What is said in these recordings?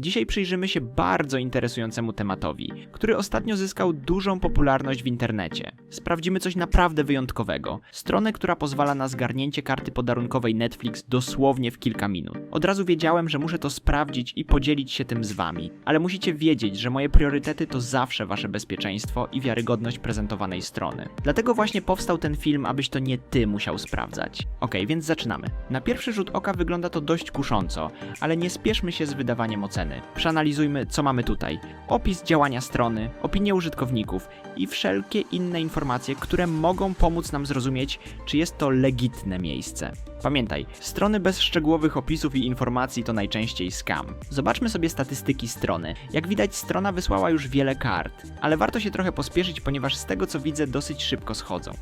Dzisiaj przyjrzymy się bardzo interesującemu tematowi, który ostatnio zyskał dużą popularność w internecie. Sprawdzimy coś naprawdę wyjątkowego. Stronę, która pozwala na zgarnięcie karty podarunkowej Netflix dosłownie w kilka minut. Od razu wiedziałem, że muszę to sprawdzić i podzielić się tym z wami, ale musicie wiedzieć, że moje priorytety to zawsze wasze bezpieczeństwo i wiarygodność prezentowanej strony. Dlatego właśnie powstał ten film, abyś to nie ty musiał sprawdzać. Okej, więc zaczynamy. Na pierwszy rzut oka wygląda to dość kusząco, ale nie spieszmy się z wydawaniem oceny. Przeanalizujmy, co mamy tutaj. Opis działania strony, opinie użytkowników i wszelkie inne informacje, które mogą pomóc nam zrozumieć, czy jest to legitne miejsce. Pamiętaj, strony bez szczegółowych opisów i informacji to najczęściej scam. Zobaczmy sobie statystyki strony. Jak widać, strona wysłała już wiele kart, ale warto się trochę pospieszyć, ponieważ z tego co widzę, dosyć szybko schodzą.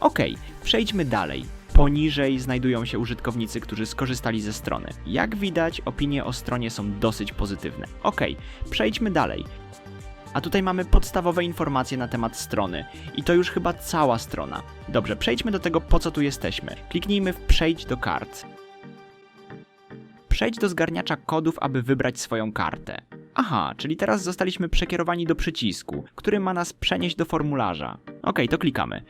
Okej, przejdźmy dalej. Poniżej znajdują się użytkownicy, którzy skorzystali ze strony. Jak widać, opinie o stronie są dosyć pozytywne. Okej, przejdźmy dalej. A tutaj mamy podstawowe informacje na temat strony. I to już chyba cała strona. Dobrze, przejdźmy do tego, po co tu jesteśmy. Kliknijmy w Przejdź do kart. Przejdź do zgarniacza kodów, aby wybrać swoją kartę. Aha, czyli teraz zostaliśmy przekierowani do przycisku, który ma nas przenieść do formularza. Okej, to klikamy.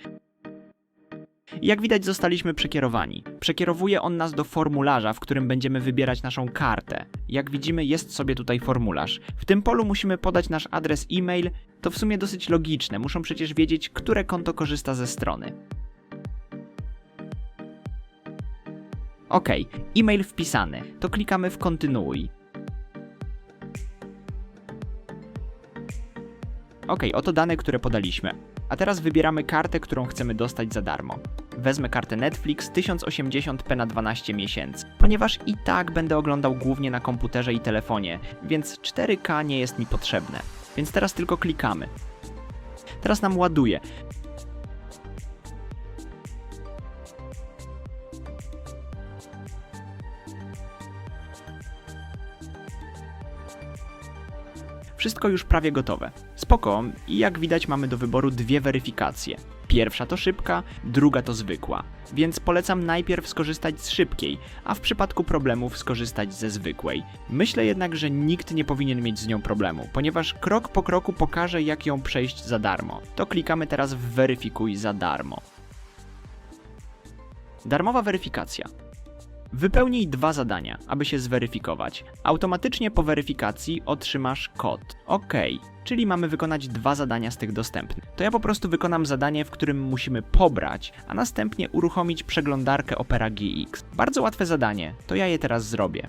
Jak widać, zostaliśmy przekierowani. Przekierowuje on nas do formularza, w którym będziemy wybierać naszą kartę. Jak widzimy, jest sobie tutaj formularz. W tym polu musimy podać nasz adres e-mail. To w sumie dosyć logiczne, muszą przecież wiedzieć, które konto korzysta ze strony. Ok, e-mail wpisany. To klikamy w kontynuuj. Ok, oto dane, które podaliśmy. A teraz wybieramy kartę, którą chcemy dostać za darmo. Wezmę kartę Netflix 1080p na 12 miesięcy, ponieważ i tak będę oglądał głównie na komputerze i telefonie, więc 4K nie jest mi potrzebne. Więc teraz tylko klikamy. Teraz nam ładuje. Wszystko już prawie gotowe. Spoko, i jak widać mamy do wyboru dwie weryfikacje. Pierwsza to szybka, druga to zwykła. Więc polecam najpierw skorzystać z szybkiej, a w przypadku problemów skorzystać ze zwykłej. Myślę jednak, że nikt nie powinien mieć z nią problemu, ponieważ krok po kroku pokażę jak ją przejść za darmo. To klikamy teraz w weryfikuj za darmo. Darmowa weryfikacja. Wypełnij dwa zadania, aby się zweryfikować. Automatycznie po weryfikacji otrzymasz kod. OK, czyli mamy wykonać dwa zadania z tych dostępnych. To ja po prostu wykonam zadanie, w którym musimy pobrać, a następnie uruchomić przeglądarkę Opera GX. Bardzo łatwe zadanie, to ja je teraz zrobię.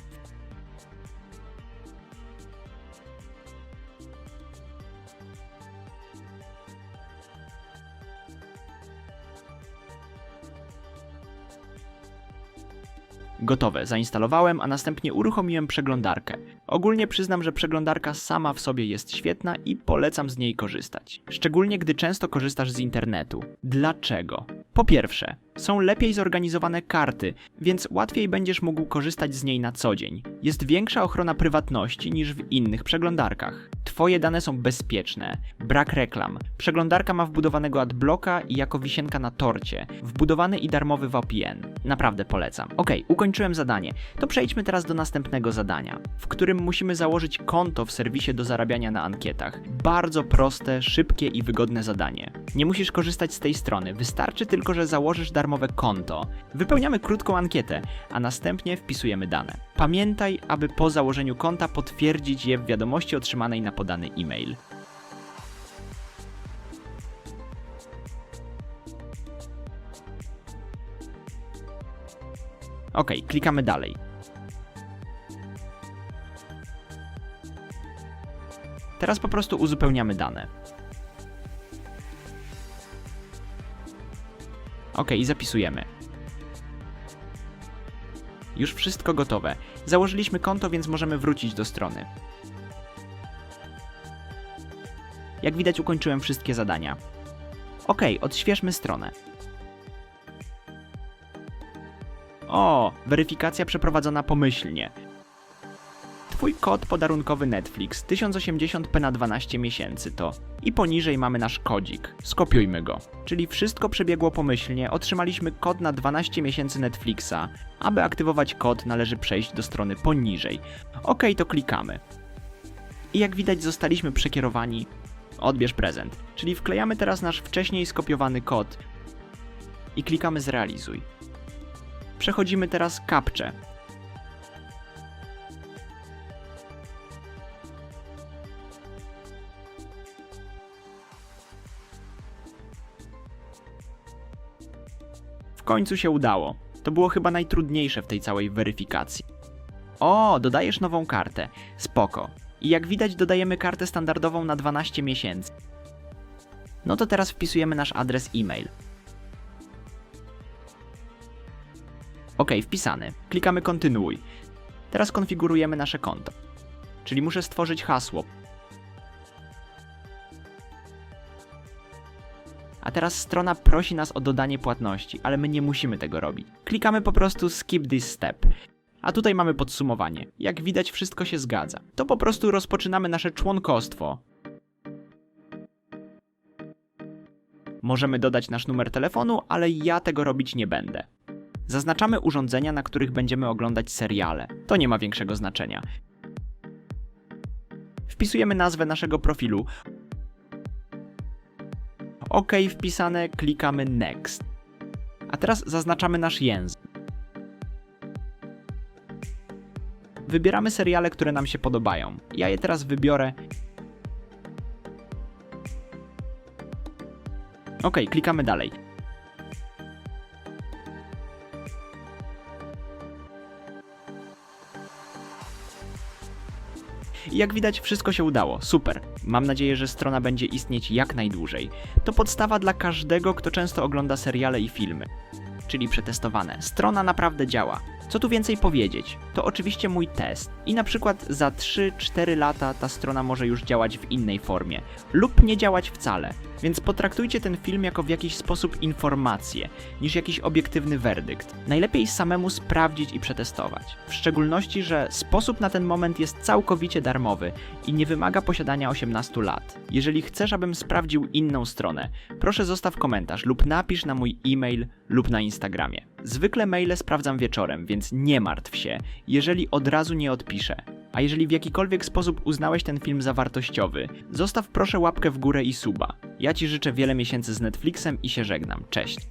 Gotowe, zainstalowałem, a następnie uruchomiłem przeglądarkę. Ogólnie przyznam, że przeglądarka sama w sobie jest świetna i polecam z niej korzystać. Szczególnie gdy często korzystasz z internetu. Dlaczego? Po pierwsze, są lepiej zorganizowane karty, więc łatwiej będziesz mógł korzystać z niej na co dzień. Jest większa ochrona prywatności niż w innych przeglądarkach. Twoje dane są bezpieczne, brak reklam. Przeglądarka ma wbudowanego adblocka i jako wisienka na torcie, wbudowany i darmowy VPN. Naprawdę polecam. Ok, ukończyłem zadanie. To przejdźmy teraz do następnego zadania, w którym musimy założyć konto w serwisie do zarabiania na ankietach. Bardzo proste, szybkie i wygodne zadanie. Nie musisz korzystać z tej strony, wystarczy tylko, że założysz darmowe konto. Wypełniamy krótką ankietę, a następnie wpisujemy dane. Pamiętaj, aby po założeniu konta potwierdzić je w wiadomości otrzymanej na podany e-mail. Ok, klikamy dalej. Teraz po prostu uzupełniamy dane. Ok, zapisujemy. Już wszystko gotowe. Założyliśmy konto, więc możemy wrócić do strony. Jak widać, ukończyłem wszystkie zadania. Ok, odświeżmy stronę. O, weryfikacja przeprowadzona pomyślnie. Twój kod podarunkowy Netflix 1080p na 12 miesięcy to. I poniżej mamy nasz kodzik. Skopiujmy go. Czyli wszystko przebiegło pomyślnie, otrzymaliśmy kod na 12 miesięcy Netflixa. Aby aktywować kod należy przejść do strony poniżej. Ok, to klikamy. I jak widać zostaliśmy przekierowani odbierz prezent. Czyli wklejamy teraz nasz wcześniej skopiowany kod i klikamy zrealizuj. Przechodzimy teraz kapcze. W końcu się udało. To było chyba najtrudniejsze w tej całej weryfikacji. O, dodajesz nową kartę. Spoko. I jak widać dodajemy kartę standardową na 12 miesięcy. No to teraz wpisujemy nasz adres e-mail. Ok, wpisany. Klikamy kontynuuj. Teraz konfigurujemy nasze konto. Czyli muszę stworzyć hasło. A teraz strona prosi nas o dodanie płatności, ale my nie musimy tego robić. Klikamy po prostu skip this step. A tutaj mamy podsumowanie. Jak widać, wszystko się zgadza. To po prostu rozpoczynamy nasze członkostwo. Możemy dodać nasz numer telefonu, ale ja tego robić nie będę. Zaznaczamy urządzenia, na których będziemy oglądać seriale. To nie ma większego znaczenia. Wpisujemy nazwę naszego profilu. OK, wpisane, klikamy Next. A teraz zaznaczamy nasz język. Wybieramy seriale, które nam się podobają. Ja je teraz wybiorę. OK, klikamy dalej. I Jak widać, wszystko się udało. Super. Mam nadzieję, że strona będzie istnieć jak najdłużej. To podstawa dla każdego, kto często ogląda seriale i filmy. Czyli przetestowane. Strona naprawdę działa. Co tu więcej powiedzieć? To oczywiście mój test. I na przykład za 3-4 lata ta strona może już działać w innej formie, lub nie działać wcale. Więc potraktujcie ten film jako w jakiś sposób informację, niż jakiś obiektywny werdykt. Najlepiej samemu sprawdzić i przetestować. W szczególności, że sposób na ten moment jest całkowicie darmowy i nie wymaga posiadania 18 lat. Jeżeli chcesz, abym sprawdził inną stronę, proszę zostaw komentarz lub napisz na mój e-mail lub na Instagramie. Zwykle maile sprawdzam wieczorem, więc nie martw się, jeżeli od razu nie odpiszę. A jeżeli w jakikolwiek sposób uznałeś ten film za wartościowy, zostaw proszę łapkę w górę i suba. Ja Ci życzę wiele miesięcy z Netflixem i się żegnam. Cześć.